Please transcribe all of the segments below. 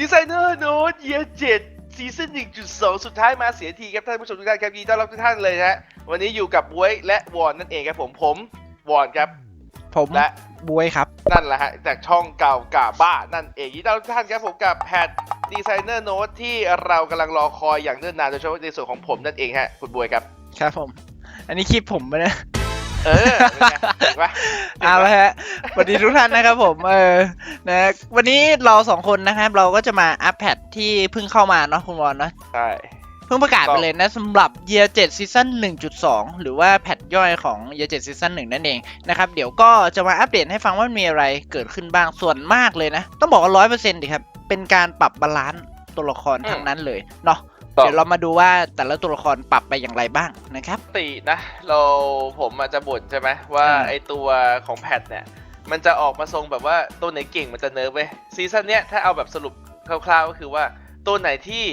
ดีไซเนอร์โน้ตเยียเจ็ดซีซั่น1.2 สุดท้ายมาเสียทีครับท่านผู้ชมทุกท่านครับยินดีต้อนรับทุกท่านเลยนะฮะวันนี้อยู่กับบวยและวอนนั่นเองครับผมผมวอนครับ ผมและบวยครับ นั่นแหละฮะจากช่องเก่ากาบ้านั่นเองยินดีต้อนรับทุกท่านครับผมกับแพดดีไซเนอร์โน้ตที่เรากำลังรอคอยอย่างเนิ่นนานโดยเฉพาะในส่วนของผมนั่นเองฮะคุณบวยครับ ครับผม อันนี้คลิปผมไปนะ เออเป็นไงเห็นปะเอาละฮะสวัสดีทุกท่านนะครับผมเออนะวันนี้เราสองคนนะครับ เราก็จะมาอัปแพทที่เพิ่งเข้ามาเนาะคุณวอนเนาะใช่ เพิ่งประกาศถูกต้องไปเลยนะสำหรับ Year 7 Season 1.2 หรือว่าแพทย่อยของ Year 7 Season 1 นั่นเองนะครับเดี๋ยวก็จะมาอัปเดตให้ฟังว่ามีอะไรเกิดขึ้นบ้างส่วนมากเลยนะ ต้องบอกว่า 100%ดิครับ เป็นการปรับบาลานซ์ตัวละครทั้งนั้นเลยเนาะ เดี๋ยวเรามาดูว่าแต่ละตัวละครปรับไปอย่างไรบ้างนะครับปกตินะ เราผมอาจจะบ่นใช่ไหมว่าอืมไอตัวของแพทเนี่ย มันจะออกมาทรงแบบว่าตัวไหนเก่งมันจะเนิร์ฟเว้ยซีซั่นเนี้ยถ้าเอาแบบสรุปคร่าวๆก็คือว่าตัวไหนที่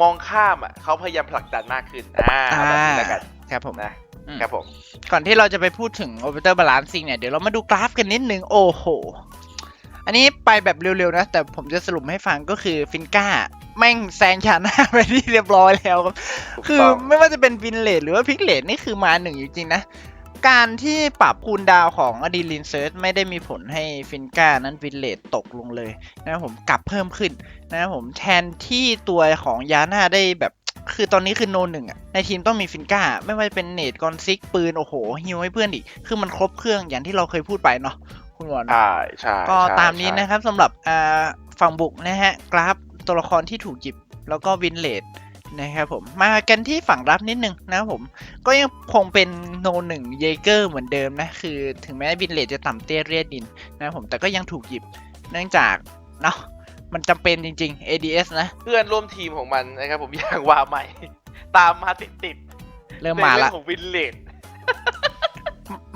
มองข้ามอะเขาพยายามผลักดันมากขึ้นอ่าเอาแบบนี้แล้วกันครับผมนะอืมครับผมก่อนที่เราจะไปพูดถึง Operator Balancing เนี่ย เดี๋ยวเรามาดูกราฟกันนิดนึง โอ้โห อันนี้ไปแบบเร็วๆนะ แต่ผมจะสรุปให้ฟังก็คือฟินก้า แม่งแซงชาน่าไปที่เรียบร้อยแล้วครับถูกคือต้องไม่ว่าจะเป็นวินเลดหรือว่าพิกเลดนี่คือมาหนึ่งจริงๆนะ การที่ปรับคูลดาวน์ของอดีลินเซิร์ชไม่ได้มีผลให้ฟินก้านั้นวินเลดตกลงเลยนะครับผมกลับเพิ่มขึ้นนะครับผมแทนที่ตัวของยาน่าได้แบบคือตอนนี้คือโนหนึ่งอะในทีมต้องมีฟินก้า ไม่ว่าจะเป็นเนตกอนซิกปืน โอ้โหฮิวให้เพื่อนอีก คือมันครบเครื่องอย่างที่เราเคยพูดไปเนาะคุณวอนใช่ใช่ก็ใช่ตามนี้ใช่นะครับสำหรับอ่าฝั่งบุกนะฮะกราฟ ตัวละครที่ถูกหยิบแล้วก็วินเลดนะครับผมมากันที่ฝั่งรับนิดนึงนะครับผม ก็ยังคงเป็นโนหนึ่งเยเกอร์เหมือนเดิมนะ คือถึงแม้วินเลดจะต่ำเตี้ยเรียดดินนะครับผมแต่ก็ยังถูกหยิบเนื่องจากเนาะมันจำเป็นจริง ๆ ADS นะ เพื่อนร่วมทีมของมันนะครับผมอย่างว่าใหม่ ตามมาติดติดๆเริ่มในมาเรื่ละองของวินเลด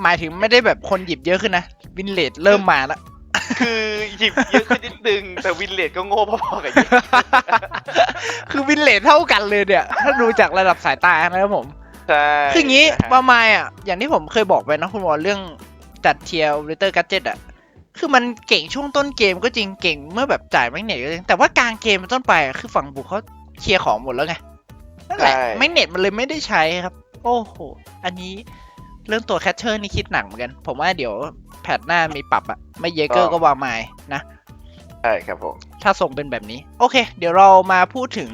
หมายถึงไม่ได้แบบคนหยิบเยอะขึ้นนะ วินเลดเริ่มมาแล้ว คือหยิบเยอะขึ้นนิดนึง แต่วินเลดก็โง่พอๆกับเยอะคือวินเลดเท่ากันเลยเนี่ย ถ้าดูจากระดับสายตานะครับผม ใช่คืออย่างนี้นะฮะประมาณอะ อย่างที่ผมเคยบอกไปนะคุณวอลเรื่องจัดเทียร์ริเตอร์กัจเจตอะ คือมันเก่งช่วงต้นเกมก็จริงเก่งเมื่อแบบจ่ายแมกเนตก็จริงแต่ว่ากลางเกมเป็นต้นไปอะคือฝั่งบุกเขาเคลียร์ของหมดแล้วไงนั่นแหละแมกเนตมันเลยไม่ได้ใช้ครับ โอ้โห อันนี้ เรื่องตัวแคชเชอร์นี่คิดหนักเหมือนกัน ผมว่าเดี๋ยวแพทหน้ามีปรับอะไม่เยเกอร์ก็วางไม้นะ ใช่ครับผม ถ้าส่งเป็นแบบนี้ โอเค เดี๋ยวเรามาพูดถึง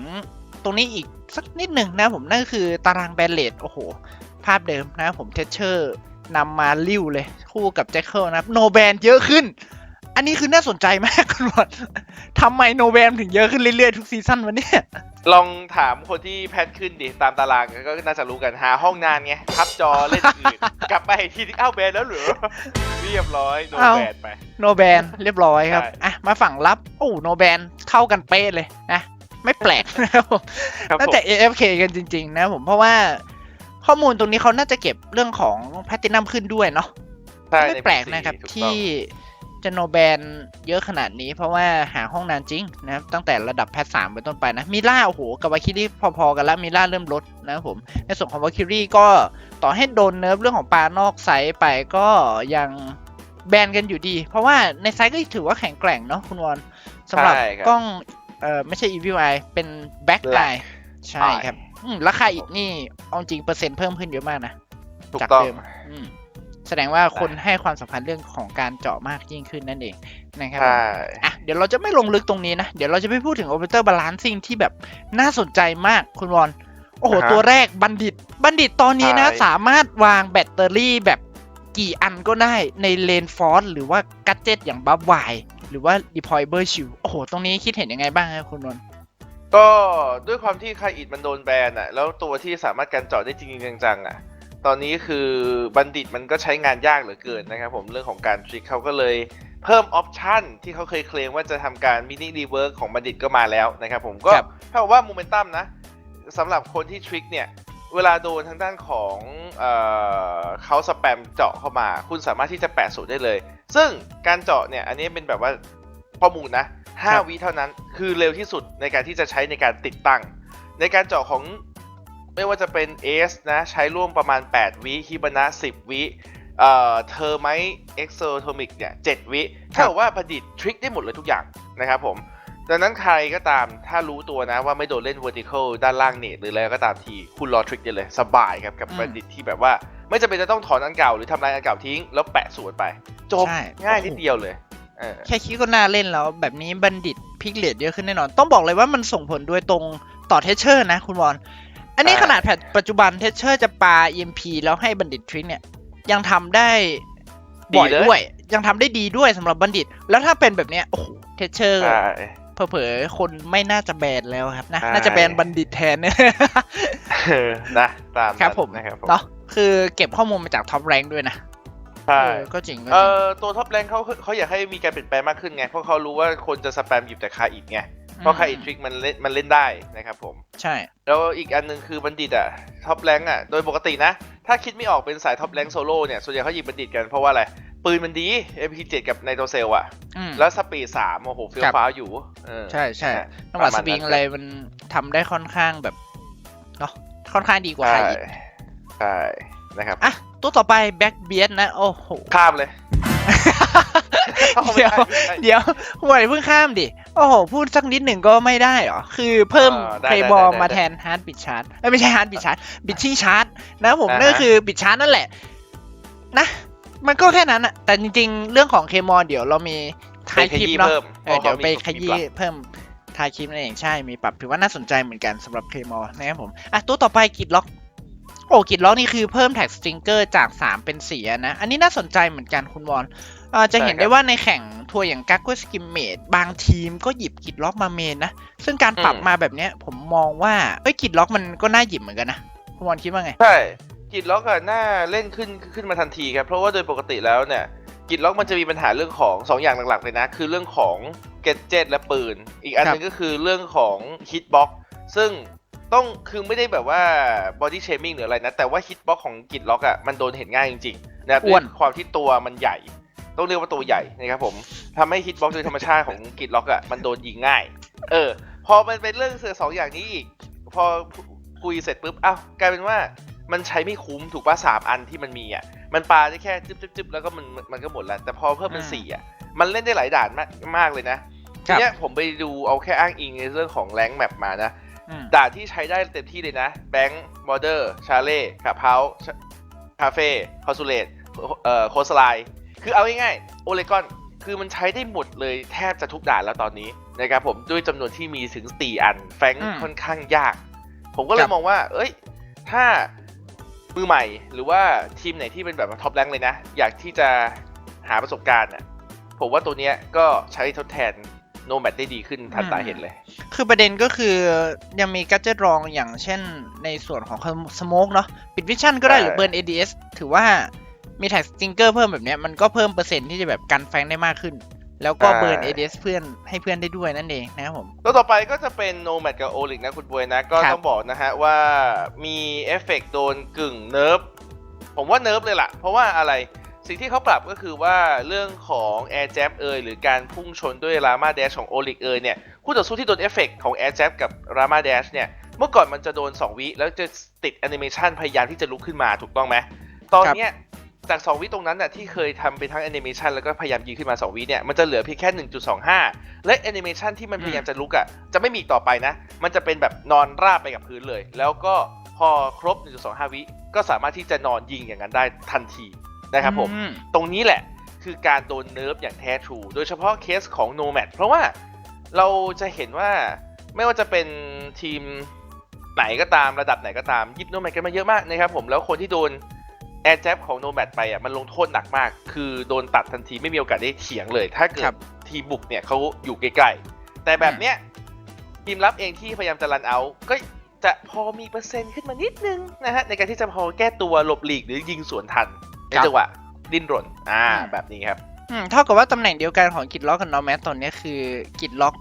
ตรงนี้อีกสักนิดหนึ่งนะผมนั่นก็คือตารางแบนเลดโอ้โห ภาพเดิมนะผมเทเชอร์นำมาลิ้วเลย คู่กับแจ็คเกิลนะครับโนแบนเยอะขึ้น อันนี้คือน่าสนใจมากคุณวอดทำไมโนแบนถึงเยอะขึ้นเรื่อยๆทุกซีซั่นวะเนี่ยลองถามคนที่แพทขึ้นดิตามตารางก็น่าจะรู้กันหาห้องนานไงทับจอเล่นอื่นกลับไปอีกทีนึงอ้าวแบนแล้วเหรอเรียบร้อยโดนอ้าวแบนไปโนแบนเรียบร้อยครับใช่อะมาฝั่งรับโอ้โนแบนเท่ากันเป๊ะเลยนะไม่แปลกนะครับผมครับน่าผมจะ AFK กันจริง ๆ นะผมเพราะว่าข้อมูลตรงนี้เขาน่าจะเก็บเรื่องของแพตตินัมขึ้นด้วยเนาะใช่ไม่ในแปลก PC นะครับถูกต้องที่ จะโนแบนเยอะขนาดนี้ เพราะว่าหาห้องนานจริงนะครับตั้งแต่ระดับแพทสามเป็นต้นไปนะมิล่าโอ้โหกับวาคิรี่พอๆกันแล้วมิล่าเริ่มลดนะครับผมในส่วนของวาคิรี่ก็ต่อให้โดนเนิร์ฟเรื่องของปลานอกไซส์ไปก็ยังแบนกันอยู่ดี เพราะว่าในไซส์ก็ถือว่าแข็งแกร่งเนาะคุณวอนสำหรับใช่ครับกล้องเอ่อไม่ใช่ Evil Eye เป็น Black Black Eye ใช่ครับอืมราคาอีกนี่เอาจริงเปอร์เซ็นต์เพิ่มขึ้นเยอะมากนะถูกจากต้องเดิมอืม แสดงว่าคนให้ความสำคัญเรื่องของการเจาะมากยิ่งขึ้นนั่นเองนะครับใช่อะเดี๋ยวเราจะไม่ลงลึกตรงนี้นะ เดี๋ยวเราจะไปพูดถึง Operator Balancing ที่แบบน่าสนใจมากคุณวอนโอ้โหอ่าฮะตัวแรกบัณฑิต บัณฑิตตอนนี้นะใช่สามารถวางแบตเตอรี่แบบกี่อันก็ได้ในเลนฟอร์หรือว่ากัจเจตอย่างบัฟไวหรือว่า Deployable Shield โอ้โห ตรงนี้คิดเห็นยังไงบ้างครับคุณนนท์ก็ด้วยความที่คาอิดมันโดนแบนอะแล้วตัวที่สามารถกันเจาะได้จริงๆจังๆอะ ตอนนี้คือบัณฑิตมันก็ใช้งานยากเหลือเกินนะครับผมเรื่องของการทริคเขาก็เลยเพิ่มออปชันที่เขาเคยเคลมว่าจะทำการมินิรีเวิร์กของบัณฑิตก็มาแล้วนะครับผมก็ครับเท่ากับว่าโมเมนตัมนะสำหรับคนที่ทริคเนี่ย เวลาโดนทางด้านของเออเขาสแปมเจาะเข้ามา คุณสามารถที่จะแปะสูตรได้เลย ซึ่งการเจาะเนี่ยอันนี้เป็นแบบว่าข้อมูลนะครับ5วิเท่านั้นคือเร็วที่สุดในการที่จะใช้ในการติดตั้ง ในการเจาะของ ไม่ว่าจะเป็น S นะใช้ร่วมประมาณ 8 วิฮิบานะ 10 วิเอ่อเทอร์ไมเอ็กโซโทมิกเนี่ย7วิเท่ากับว่าประดิษฐ์ทริคได้หมดเลยทุกอย่างนะครับผมดังนั้นใครก็ตามถ้ารู้ตัวนะว่าไม่โดนเล่น vertical ด้านล่างเนตหรืออะไรก็ตามทีคุณรอทริกได้เลย สบายครับกับอืมบัณฑิตที่แบบว่า ไม่จำเป็นจะต้องถอนอันเก่าหรือทำลายอันเก่าทิ้ง แล้วแปะสวนไป จบใช่ง่ายโอ้โหนิดเดียวเลยเออแค่คิดก็น่าเล่นแล้ว แบบนี้บัณฑิตพลิกเลดเยอะขึ้นแน่นอน ต้องบอกเลยว่ามันส่งผลโดยตรงต่อเทเชอร์นะคุณวอน อันนี้ขนาดแพทปัจจุบันเทเชอร์จะปา EMP แล้วให้บัณฑิตทริกเนี่ยยังทำได้บ่อยด้วย ยังทำได้ดีด้วยสำหรับบัณฑิต แล้วถ้าเป็นแบบเนี้ยโอ้โหเทเชอร์ใช่เผลอๆคนไม่น่าจะแบนแล้วครับนะใช่น่าจะแบนบัณฑิตแทนเนี่ยเออนะตามนั้นครับผมนะครับผมเนาะคือเก็บข้อมูลมาจากท็อปแรงด้วยนะใช่เออก็จริงก็จเอริงอตัวท็อปแรงเขาเขาอยากให้มีการเปลี่ยนแปลงมากขึ้นไง เพราะเขารู้ว่าคนจะสแปมหยิบแต่คาอิดไง เพราะคาอิดทริกมันเล่นมันเล่นได้นะครับผม ใช่ แล้วอีกอันหนึงคือบัณฑิตอะท็อปแรงอะโดยปกตินะ ถ้าคิดไม่ออกเป็นสายท็อปแรงโซโล่เนี่ยส่วนใหญ่เขาหยิบบัณฑิตกันเพราะว่าอะไร ปืนมันดี MP7 กับไนโตรเซลอะอืมแล้วสปีดสามโอ้โหเฟี้ยวครับฟ้าวอยู่เออใช่ใช่นะจังหวะปสมาณปริงนั้นอะไรมันทำได้ค่อนข้างแบบเนาะค่อนข้างดีกว่าใช่ใครอีกใช่นะครับอะตัวต่อไปแบ็กเบียดนะ โอ้โหข้ามเลย เดี๋ยวไม่ใช่เดี๋ยวห่วยเพิ่งข้ามดิ โอ้โห พูดสักนิดหนึ่งก็ไม่ได้เหรอ คือเพิ่มอ่าได้เพย์บอลได้ได้มาแทนฮาร์ดบิดชาร์จไม่ใช่ฮาร์ดบิดชาร์จบิดชิ่งชาร์จนะผมอ่าฮะนั่นก็คือบิดชาร์จนั่นแหละ นะ มันก็แค่นั้นอะแต่จริง ๆ เรื่องของเคมอเดี๋ยวเรามีท้ายคลิปเนาะเพิ่มเออเดี๋ยวไปขพราะเขามียี้เพิ่มท้ายคลิปนั่นเองใช่มีปรับถือว่าน่าสนใจเหมือนกันสำหรับเคมอนะครับผมอะตัวต่อไปกิดล็อก โอ้กิดล็อกนี่คือเพิ่มแท็กสติงเกอร์จาก 3 เป็น4อะนะ อันนี้น่าสนใจเหมือนกันคุณวอนเอ่อจะเห็นได้ว่าในแข่งทัวร์อย่างกักกุสกิมเมดบางทีมก็หยิบกิดล็อกมาเมนนะ ซึ่งการปรับมาแบบเนี้ยผมมองว่าเอ้ยกิดล็อกมันก็น่าหยิบเหมือนกันนะคุณวอนคิดว่าไง ใช่กิดล็อกอะน่าเล่นขึ้นขึ้นมาทันทีครับ เพราะว่าโดยปกติแล้วเนี่ยกิดล็อกมันจะมีปัญหาเรื่องของ 2 อย่างหลักๆเลยนะ คือเรื่องของเกจเจ็ตและปืน อีกอันหนึงก็คือเรื่องของฮิตบ็อกซึ่ง ต้องคือไม่ได้แบบว่าบอดี้เชมิ่งหรืออะไรนะ แต่ว่าฮิตบ็อกของกิดล็อกอะมันโดนเห็นง่ายจริงๆนะครับอ้วนด้วยความที่ตัวมันใหญ่ ต้องเรียกว่าตัวใหญ่นะครับผมทำให้ฮิตบ็อกโดยธรรมชาติของกิดล็อกอะมันโดนยิงง่าย เออ พอมันเป็นเรื่องเสือสองอย่างนี้อีก พอคุยเสร็จปุ๊บอ้าวกลายเป็นว่ามันใช้ไม่คุ้มถูกป่ะสามอันที่มันมีอะมันปาได้แค่จึ๊บจึ๊บจึ๊บแล้วก็มันมันมันก็หมดแล้ว แต่พอเพิ่มเป็นอืมสี่อะมันเล่นได้หลายด่านมากมากเลยนะคทีรับเนี้ยผมไปดูเอาแค่อ้างอิงในเรื่องของแรงแมปมานะอืม ด่านที่ใช้ได้เต็มที่เลยนะแบงค์มอเดอร์ชาเล่คาเพาคาเฟ่คอนซูเลตเอ่อโคสไลคือเอาง่ายๆโอเลกอนคือมันใช้ได้หมดเลยแทบจะทุกด่านแล้วตอนนี้นะครับผมด้วยจำนวนที่มีถึง 4 อัน แฟงอืมค่อนข้างยาก ผมก็เลครัยบมองว่า เอ้ย ถ้ามือใหม่หรือว่าทีมไหนที่เป็นแบบท็อปแรงเลยนะ อยากที่จะหาประสบการณ์อะผมว่าตัวเนี้ยก็ใช้ทดแทน โนแมดได้ดีขึ้นทันตาเห็นเลย คือประเด็นก็คือยังมีกัจเจตรองอย่างเช่นในส่วนของสโมกเนาะปิดวิชั่นก็ได้ใช่หรือเบิร์น ADS ถือว่ามีแท็กสติงเกอร์เพิ่มแบบเนี้ยมันก็เพิ่มเปอร์เซ็นต์ที่จะแบบกันแฟงได้มากขึ้น แล้วก็เบิร์น ADS เพื่อนให้เพื่อนได้ด้วยนั่นเองนะครับผม ตัวต่อไปก็จะเป็นโนแมดกับโอลิกนะคุณบวยนะ ก็ครับต้องบอกนะฮะว่ามีเอฟเฟกต์โดนกึ่งเนิร์ฟผมว่าเนิร์ฟเลยล่ะ เพราะว่าอะไร สิ่งที่เขาปรับก็คือว่าเรื่องของ Air Jab เอยหรือการพุ่งชนด้วย Rama Dash ของโอลิกเอยเนี่ยคู่ต่อสู้ที่โดนเอฟเฟกต์ของ Air Jab กับ Rama Dash เนี่ยเมื่อก่อนมันจะโดน 2 วิ แล้วจะติดแอนิเมชันพยายามที่จะลุกขึ้นมาถูกต้องไหมตอนเนี้ยจาก 2 วิตรงนั้นน่ะที่เคยทำไปทั้งแอนิเมชันแล้วก็พยายามยิงขึ้นมา 2 วิเนี่ยมันจะเหลือเพียงแค่ 1.25 และแอนิเมชันที่มันพยายามจะลุกอะจะไม่มีต่อไปนะ มันจะเป็นแบบนอนราบไปกับพื้นเลย แล้วก็พอครบ 1.25 วิก็สามารถที่จะนอนยิงอย่างนั้นได้ทันที นะครับผมอืตรงนี้แหละคือการโดนเนิร์ฟอย่างแท้ทรู โดยเฉพาะเคสของ Nomad เพราะว่าเราจะเห็นว่าไม่ว่าจะเป็นทีมไหนก็ตามระดับไหนก็ตามยิบ Nomad กันมาเยอะมากนะครับผมแล้วคนที่โดนแอร์แจ็บของ Nomad ไปอะมันลงโทษหนักมาก คือโดนตัดทันทีไม่มีโอกาสได้เถียงเลย ถ้าเกิครัดบทีมบุกเนี่ยเขาอยู่ใกล้ๆ แต่แบบเนี้ยทีมรับเองที่พยายามจะรันเอา ก็จะพอมีเปอร์เซ็นต์ขึ้นมานิดนึงนะฮะในการที่จะพอแก้ตัวหลบหลีกหรือยิงสวนทัน ในจังหวะดิ้นรนอ่าอืมแบบนี้ครับอืมเท่ากับว่าตำแหน่งเดียวกันของกิดล็อกกับนอแมสตอนเนี้ยคือกิดล็อก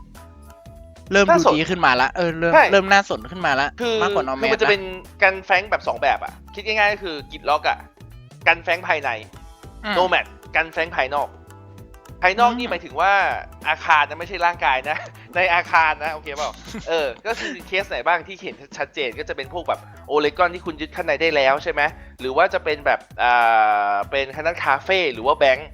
เริ่มน่าดูสนดีขึ้นมาละเออเริ่มใช่เริ่มน่าสนขึ้นมาละคือมากกว่านอแมคือสมันจะนะเป็นการแฟงแบบ2แบบอะ คิดง่ายๆก็คือกิดล็อกอะกันแฟงภายในอืมโนแมดกันแฟงภายนอก ภายนอกอืมนี่หมายถึงว่าอาคารนะไม่ใช่ร่างกายนะ ในอาคารนะโอเคเปล่าเออ ก็คือเคสไหนบ้างที่เห็นชัดเจนก็จะเป็นพวกแบบโอเลกอนที่คุณยึดข้างในได้แล้วใช่ไหมหรือว่าจะเป็นแบบอ่าเป็นคณะคาเฟ่หรือว่าแบงก์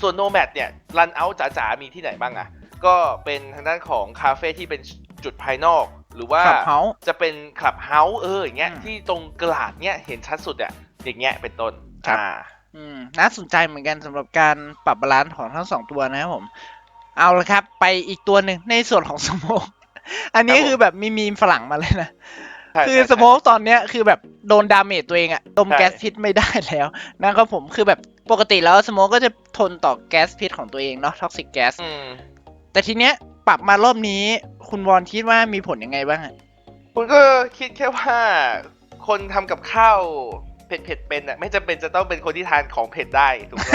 ส่วนโนแมดเนี่ยรันเอาจ๋าๆมีที่ไหนบ้างอะก็เป็นทางด้านของคาเฟ่ที่เป็นจุดภายนอก หรือว่าขับเฮาจะเป็นคลับเฮาส์เอออย่างเงี้ยอืมที่ตรงกลาดเนี้ยเห็นชัดสุดอะอย่างเงี้ยเป็นต้นครับอ่า อืมน่าสนใจเหมือนกันสำหรับการปรับบาลานซ์ของทั้งสองตัวนะครับผม เอาละครับ ไปอีกตัวหนึ่งในส่วนของสโมกอันนี้ครับผมคือแบบมีมีมฝรั่งมาเลยนะ ใช่คือใช่สโมกตอนเนี้ยคือแบบโดนดาเมจตัวเองอะดมใช่แก๊สพิษไม่ได้แล้วนะครับผมคือแบบปกติแล้วสโมกก็จะทนต่อแก๊สพิษของตัวเองเนาะท็อกซิกแก๊ส อืมแต่ทีเนี้ยปรับมารอบนี้ คุณวอนคิดว่ามีผลยังไงบ้างอะ คุณก็คิดแค่ว่า คนทำกับข้าว เผ็ดๆเป็นอะไม่จำเป็นจะต้องเป็นคนที่ทานของเผ็ดได้ถูกไหม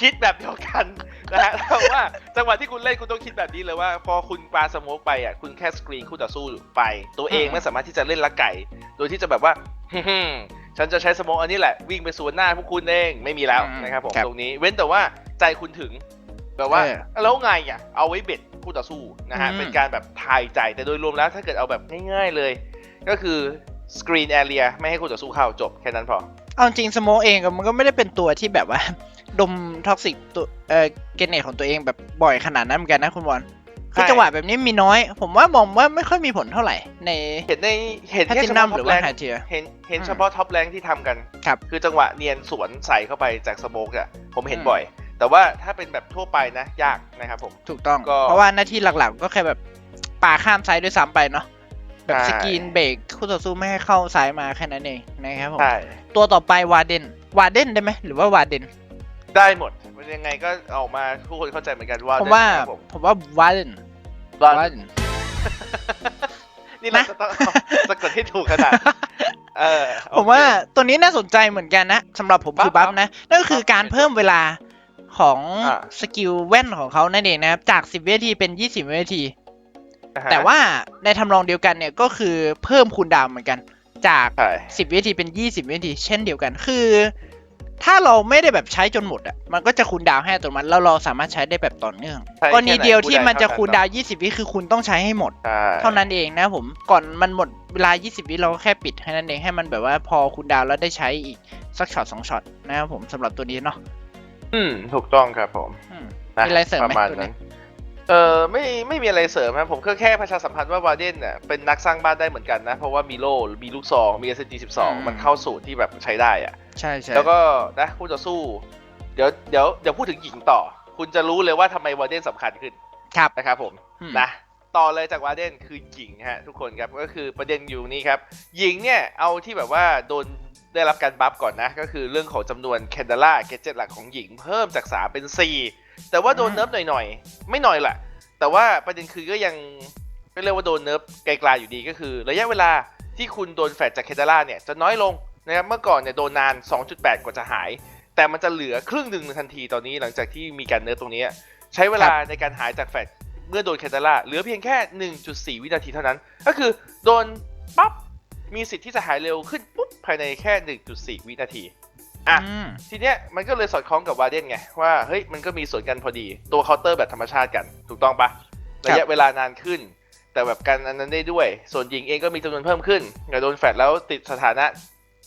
คิดแบบเดียวกันนะฮะแต่ว่าจังหวะที่คุณเล่นคุณต้องคิดแบบนี้เลยว่า พอคุณปาสโมกไปอะคุณแค่สกรีนคู่ต่อสู้ไป ตัวเองไม่สามารถที่จะเล่นลักไก่ โดยที่จะแบบว่าฮึ่มๆฉันจะใช้สโมกอันนี้แหละ วิ่งไปสวนหน้าพวกคุณเองไม่มีแล้วนะครับผมตรงนี้ เว้นแต่ว่าใจคุณถึงแบบว่าแล้วไงอะเอาไว้เบ็ดคู่ต่อสู้นะฮะเป็นการแบบทายใจแต่โดยรวมแล้วถ้าเกิดเอาแบบง่าย ๆเลย ก็คือ สกรีนแอเรียไม่ให้คู่ต่อสู้เข้าจบแค่นั้นพอ เอาจริงสโมกเองอะมันก็ไม่ได้เป็นตัวที่แบบว่า ดมท็อกซิกตัวเอ่อเกเนตของตัวเองแบบบ่อยขนาดนั้นเหมือนกันนะคุณวอนคือใช่จังหวะแบบนี้มีน้อย ผมว่ามองว่าไม่ค่อยมีผลเท่าไหร่ ในเห็นในเห็นแพแค่ทิเฉนัพาะมท็หอรือปแรว่างไฮเทียเห็นเห็นอืมเฉพาะท็อปแรงที่ทำกันครับคือจังหวะเนียนสวนใส่เข้าไปจากสโมกอะผมเห็นอืมบ่อย แต่ว่าถ้าเป็นแบบทั่วไปนะ ยากนะครับผมถูกต้องก็เพราะว่าหน้าที่หลักๆก็แค่แบบป่าข้ามซ้ายด้วยซ้ำไปเนาะ แบบใช่สกรีนเบรกคู่ต่อสู้ไม่ให้เข้าซ้ายมาแค่นั้นเองนะครับผมใช่ตัวต่อไปวาเดนวาเดนได้ไหมหรือว่าวาเดนได้หมด มันยังไงก็ออกมาทุกคนเข้าใจเหมือนกันว่าผมว่าครับผมผมว่าวาเดนว่าวาเดนนี่เรานะจะต้องเอาสะกดให้ถูกขนาดเออโอเคผมว่าตัวนี้น่าสนใจเหมือนกันนะสำหรับผมบัฟคือบัฟบัฟนะนั่นก็คือบัฟการเพิ่มเวลาของอ่าสกิลแว่นของเขานั่นเองนะครับจาก 10 วินาทีเป็น 20 วินาที นะฮะ แต่ว่าในทำนองเดียวกันเนี่ยก็คือเพิ่มคูลดาวน์เหมือนกัน จาก ใช่10 วินาทีเป็น 20 วินาที เช่นเดียวกันคือ ถ้าเราไม่ได้แบบใช้จนหมดอะมันก็จะคูลดาวน์ให้อัตัวมันแล้วเราสามารถใช้ได้แบบต่อเนื่องใช้กรณีเดียวที่มันจะแค่ไหนคูลดาวน์20 วิคือคุณต้องใช้ให้หมด ใช่เท่านั้นเองนะผมก่อนมันหมดเวลา 20 วิเราก็แค่ปิดให้นั่นเองให้มันแบบว่าพอคูลดาวน์แล้วได้ใช้อีกสักช็อตสองช็อตนะครับผมสำหรับตัวนี้เนาะอืมถูกต้องครับผมอืม นะมีอะไรเสริมไหมประมาณตัวนี้นั้น เออไม่ไม่มีอะไรเสริมครับผมก็แค่ประชาสัมพันธ์ว่าวาเดนเนี่ยเป็นนักสร้างบ้านได้เหมือนกันนะ เพราะว่ามีโล่มีลูกซองมี SG 12 มันเข้าสูตรที่แบบใช้ได้อะใช่ใช่แล้วก็นะคู่ต่อสู้ เดี๋ยวเดี๋ยวเดี๋ยวพูดถึงหญิงต่อ คุณจะรู้เลยว่าทำไมวาเดนสำคัญขึ้นครับนะครับผมอืมนะต่อเลยจากวาเดนคือหญิงฮะทุกคนครับก็คือประเด็นอยู่นี่ครับหญิงเนี่ยเอาที่แบบว่าโดนได้รับการบัฟก่อนนะ ก็คือเรื่องของจำนวนแคนเดล่าเกจเจ็ตหลักของหญิงเพิ่มจาก 3 เป็น 4 แต่ว่าโดนอืมเนิร์ฟหน่อยๆ ไม่หน่อยแหละแต่ว่าประเด็นคือก็ยังไม่เรียกว่าโดนเนิร์ฟไกลๆอยู่ดีก็คือ ระยะเวลาที่คุณโดนแฟลชจากแคนเดล่าเนี่ยจะน้อยลงนะครับเมื่อก่อนเนี่ยโดนนาน 2.8 กว่าจะหาย แต่มันจะเหลือครึ่งหนึ่งทันทีตอนนี้หลังจากที่มีการเนิร์ฟตรงนี้ ใช้เวลาในการหายจากแฟลชเมื่อโดนแคนเดล่าเหลือเพียงแค่ 1.4 วินาทีเท่านั้น ก็คือโดนปั๊บมีสิทธิ์ที่จะหายเร็วขึ้นปุ๊บภายในแค่ 1.4 วินาที อะอืมทีเนี้ยมันก็เลยสอดคล้องกับวาเดนไงว่าเฮ้ยมันก็มีส่วนกันพอดีตัวเคาน์เตอร์แบบธรรมชาติกันถูกต้องปะระยะเวลานานขึ้น แต่แบบกันอันนั้นได้ด้วย ส่วนหญิงเองก็มีจำนวนเพิ่มขึ้นแต่โดนแฟลชแล้วติดสถานะ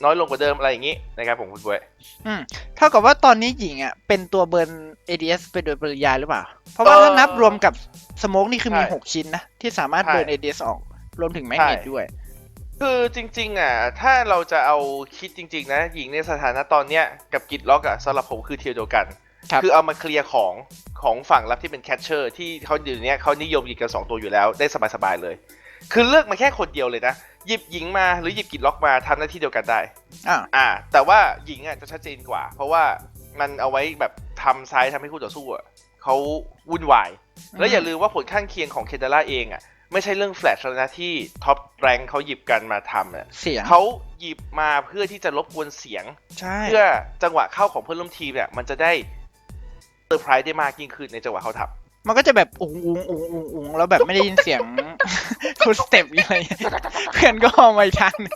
น้อยลงกว่าเดิมอะไรอย่างนี้นะครับผมคุณบวยอืมเท่ากับว่าตอนนี้หญิงอะเป็นตัวเบิร์น ADS ไปโดยปริยายหรือเปล่า เพราะว่าเอ่อถ้านับรวมกับสโมกนี่คือมีใช่6ชิ้นนะ ที่สามารถใช่เบิร์น ADS ออก รวมถึงแมกเนตใช่ด้วย คือจริงๆอะถ้าเราจะเอาคิดจริง ๆ นะ หญิงในสถานะตอนเนี้ยกับกิดล็อกอะสำหรับผมคือเทียร์เดียวกันครับอเอามาเคลียร์ของของฝั่งรับที่เป็นแคชเชอร์ที่เขาอยู่เนี้ยเขานิยมหยิบกันสองตัวอยู่แล้วได้สบายๆเลย คือเลือกมาแค่คนเดียวเลยนะ หยิบหญิงมาหรือหยิบกิดล็อกมาทำหน้าที่เดียวกันได้ อ่าอ่า แต่ว่าหญิงอะจะชัดเจนกว่า เพราะว่ามันเอาไว้แบบทำซ้ายทำให้คู่ต่อสู้อะเขาวุ่นวาย แล้วอย่าลืมว่าผลข้างเคียงของเคนเดล่าเองอะ ไม่ใช่เรื่องแฟลชแล้วนะที่ท็อปแรงเขาหยิบกันมาทำอะเสียง เขาหยิบมาเพื่อที่จะรบกวนเสียง ใช่ เพื่อจังหวะเข้าของเพื่อนร่วมทีมเนี่ยมันจะได้เซอร์ไพรส์ได้มากยิ่งขึ้นในจังหวะเขาทมันก็จะแบบอุงอุงอุงอุงอุงแล้วแบบไม่ได้ยินเสียงคูสเต็ปอะไรอย่างเงี้ยเพื่อนก็มองไปทางหนึ่ง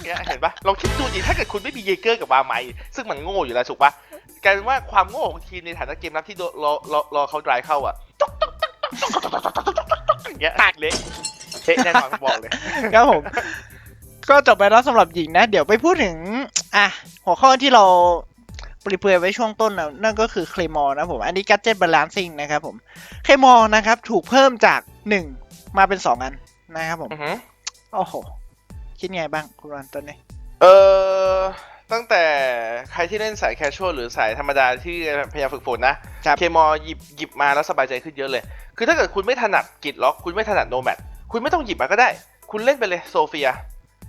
ำเนี่ยเห็นปะลองคิดดูดิถ้าเกิดคุณไม่มีเยเกอร์กับบาไมซึ่งมันโง่อยู่แล้วถูกปะกลายเป็นว่าความโง่ของทีมในฐานะเกมรับที่โดรอรอรอเขาดรายเข้าอะ อย่างเงี้ยเละเละแน่นอนผมบอกเลย ครับผม ก็จบไปแล้วสำหรับหญิงนะ เดี๋ยวไปพูดถึง อะ หัวข้อที่เราปริเปรยไว้ช่วงต้นนะนั่นก็คือเคลมอนะผม อันนี้ gadget balancing นะครับผมเคลมอนะครับ ถูกเพิ่มจาก1มาเป็น2อันนะครับผม อือหือโอ้โห คิดไงบ้างคุณรันตอนนี้ เออ ตั้งแต่ใครที่เล่นสายแคชชวลหรือสายธรรมดาที่พยายามฝึกฝนนะ เคมอหยิบหยิบมาแล้วสบายใจขึ้นเยอะเลย คือถ้าเกิดคุณไม่ถนัดกิดล็อก คุณไม่ถนัดโนแมดคุณไม่ต้องหยิบมาก็ได้ คุณเล่นไปเลยโซเฟีย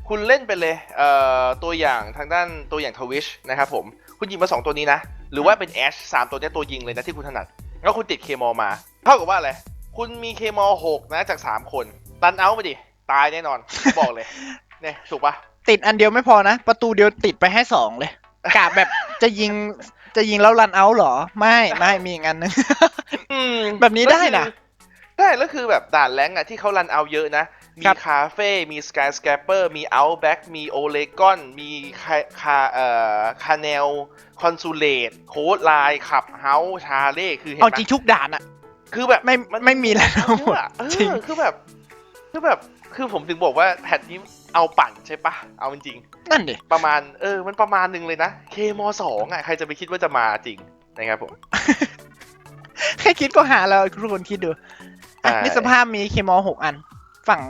คุณเล่นไปเลยเอ่อตัวอย่างทางด้านตัวอย่างทวิชนะครับผม คุณหยิบมา 2 ตัวนี้นะ หรือว่าเป็นแอชสามตัวเนี้ยตัวยิงเลยนะที่คุณถนัด แล้วคุณติดเคมอมา เท่ากับว่าอะไร คุณมีเคมอหกนะจาก 3 คน ตันเอาไปดิ ตายแน่นอนผมบอกเลย เนี่ยถูกปะ ติดอันเดียวไม่พอนะ ประตูเดียวติดไปให้สองเลยกะแบบจะยิงจะยิงแล้วรันเอาท์เหรอ ไม่ไม่มีอีกอันนึง อืมแบบนี้ได้นะใช่แล้วคือแบบด่านแรงอะที่เขารันเอาเยอะนะ มีครับ คาเฟ่ มีสกายสแคปเปอร์ มีเอาแบ็กมีโอเลกอน มีคาคาเอ่อคาเนลคอนซูเลตโค้ดไลน์ขับเฮาส์ชาเล่คือเห็นเอาไหมจริงทุกด่านอะคือแบบ ไม่ไม่มีแล้วเอาเยอะอะเอจริงอคือแบบ คือแบบ คือผมถึงบอกว่าแพทนี้ เอาปั่นใช่ปะเอาจริงนั่นดิๆประมาณเออมันประมาณหนึ่งเลยนะเคมสองอะใครจะไปคิดว่าจะมาจริงนะครับผมแค่คิดก็หาแล้วทุกคนคิดดูอะใช่นี่สภาพมีเคมอหกอัน ฝั่ง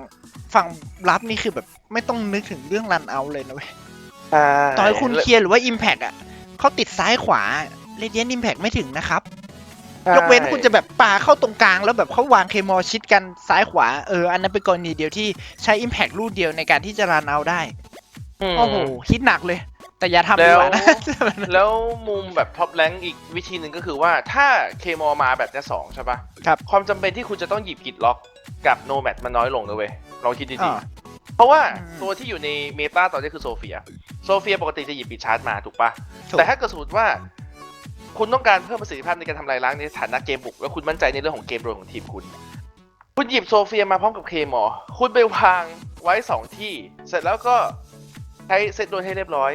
ฝั่งรับนี่คือแบบไม่ต้องนึกถึงเรื่องรันเอาเลยนะเว้ยต่อให้คุณเคลียร์หรือว่า Impact อะเขาติดซ้ายขวา Radiant Impact ไม่ถึงนะครับ ยกเว้นคุณจะแบบปาเข้าตรงกลาง แล้วแบบเขาวางเคมอชิดกันซ้ายขวาเอออันนั้นเป็นกรณีเดียวที่ใช้ Impact รูดเดียวในการที่จะรันเอาได้มโอ้โหคิดหนักเลย แต่อย่าทำดีกว่านะแล้วมุมแบบท็อปแรงอีกวิธีหนึ่งก็คือว่าถ้าเคมอมาแบบเนี้ยสองใช่ปะครับความจำเป็นที่คุณจะต้องหยิบกิดล็อกกับโนแมดมันน้อยลงนะเว้ยลองคิดดีอ่าๆเพราะว่าอืมตัวที่อยู่ในเมตาตอนนี้คือโซเฟียโซเฟียปกติจะหยิบปิดชาร์จมาถูกปะถูกแต่ถ้าเกิดสมมติว่า คุณต้องการเพิ่มประสิทธิภาพในการทำลายล้างในฐานะเกมบุก แล้วคุณมั่นใจในเรื่องของเกมโดยของทีมคุณ คุณหยิบโซเฟียมาพร้อมกับเคมอคุณไปวางไว้สองที่ เสร็จแล้วก็ใช้เซตโดนให้เรียบร้อย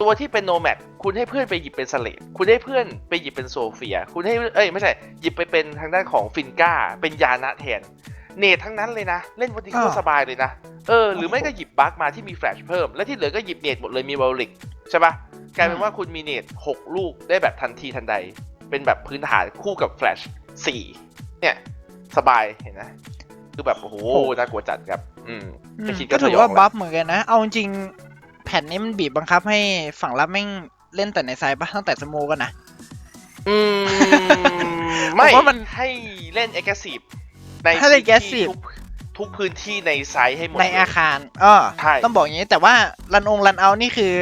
ตัวที่เป็นโนแมดคุณให้เพื่อนไปหยิบเป็นสเลดคุณให้เพื่อนไปหยิบเป็นโซเฟีย คุณให้เอ้ยไม่ใช่หยิบไปเป็นทางด้านของฟินก้าเป็นยานะแทน เนททั้งนั้นเลยนะ เล่นวันที่โคตรอ่าสบายเลยนะ เออ หรือไม่ก็หยิบบัคมาที่มีแฟลชเพิ่ม และที่เหลือก็หยิบเนทหมดเลยมีวอลลิกใช่ปะกลายเป็นว่าคุณมีเนทหกลูกได้แบบทันทีทันใด เป็นแบบพื้นฐานคู่กับแฟลชสี่เนี่ย สบายเห็นนะคือแบบโอ้โหน่ากลัวจัดครับ อืมอืมไม่คิดก็ก็ถืสอยองว่าละบัฟเหมือนกันนะ เอาจริงๆแผ่นนี้มันบีบบังคับให้ฝั่งรับแม่งเล่นแต่ในไซด์ปะตั้งแต่สโมกันนะอืม ไม่ผมว่ามันให้เล่น aggressive ในให้เล่นพื้นที่ aggressive ทุกทุกพื้นที่ในไซต์ให้หมดในเลย อาคารอ้อใช่ ต้องบอกอย่างนี้แต่ว่ารันองรันเอานี่คือ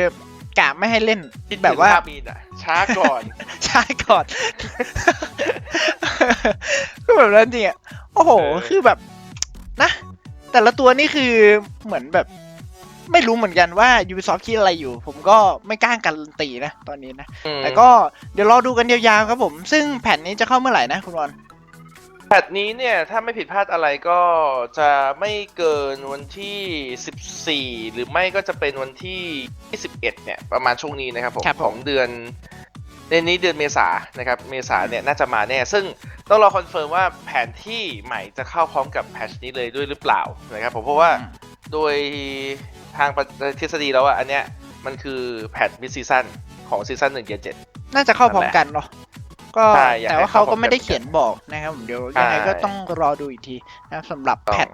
กะไม่ให้เล่นคิดถึงแบบว่า ภพมีนอะช้าก่อน ใช่ก่อนก็แบบนั้นจริงอะ โอ้โห เออ คือแบบ นะ แต่ละตัวนี่คือเหมือนแบบ ไม่รู้เหมือนกันว่า Ubisoft คิดอะไรอยู่ ผมก็ไม่กล้าการันตีนะ ตอนนี้นะอืมแต่ก็เดี๋ยวรอดูกันยาวๆครับผม ซึ่งแผ่นนี้จะเข้าเมื่อไหร่นะคุณวอน แพทนี้เนี่ยถ้าไม่ผิดพลาดอะไรก็จะไม่เกินวันที่ 14 หรือไม่ก็จะเป็นวันที่ 21 เนี่ยประมาณช่วงนี้นะครับผมครับผม ของเดือนเดือนนี้เดือนเมษานะครับเมษาเนี่ยน่าจะมาแน่ ซึ่งต้องรอคอนเฟิร์มว่าแผนที่ใหม่จะเข้าพร้อมกับแพทชนี้เลยด้วยหรือเปล่านะครับผมเพราะว่า โดยทางทฤษฎีแล้วอะอันเนี้ยมันคือแพทมิดซีซั่นของซีซั่นหนึ่งเดือนเจ็ด น่าจะเข้าพร้อมกันเนาะ ก็ใช่อยากแต่ให้ว่าเขาเข้าพร้ก็อมไม่ได้กันเขียนบอกนะครับผมเดี๋ยวยังไงใช่ก็ต้องรอดูอีกทีนะครับสำหรับต้องแพท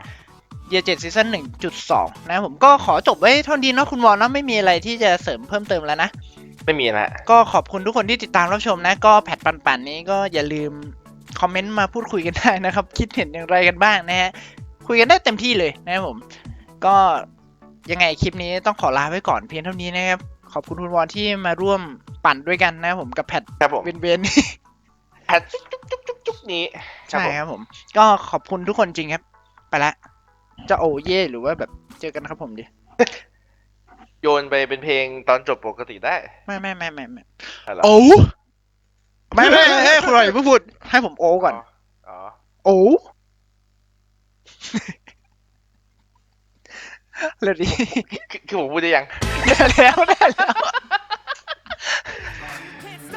เยเจ็ดซีซั่นหนึ่งจุดสองนะครับผมก็ขอจบไว้เท่านี้เนาะคุณวอนเนาะไม่มีอะไรที่จะเสริมเพิ่มเติมแล้วนะ ไม่มีนะฮะ ก็ขอบคุณทุกคนที่ติดตามรับชมนะ ก็แพทปันๆนี้ก็อย่าลืมคอมเมนต์มาพูดคุยกันได้นะครับ คิดเห็นอย่างไรกันบ้างนะฮะ คุยกันได้เต็มที่เลยนะครับผม ก็ยังไงคลิปนี้ต้องขอลาไว้ก่อนเพียงเท่านี้นะครับ ขอบคุณคุณวอนที่มาร่วมปั่นด้วยกันนะครับผมกับแพทครับผม เวนเวน ๆนี่แพทจุ๊กจุ๊กจุ๊กจุ๊กจุ๊กนี้ใช่ครับผม ก็ขอบคุณทุกคนจริงครับ ไปละ จะโอเย่หรือว่าแบบเจอกันครับผมดิ โยนไปเป็นเพลงตอนจบปกติได้ ไม่ไม่ไม่ไม่ไม่อะไร โอ้ไม่ไม่ไม่ให้คุณหน่อยอย่าเพิ่งพูด ให้ผมโอก่อน อ๋อ โอ้เลยดิคือคือผมพูดได้ยัง ได้แล้วได้แล้ว Yeah.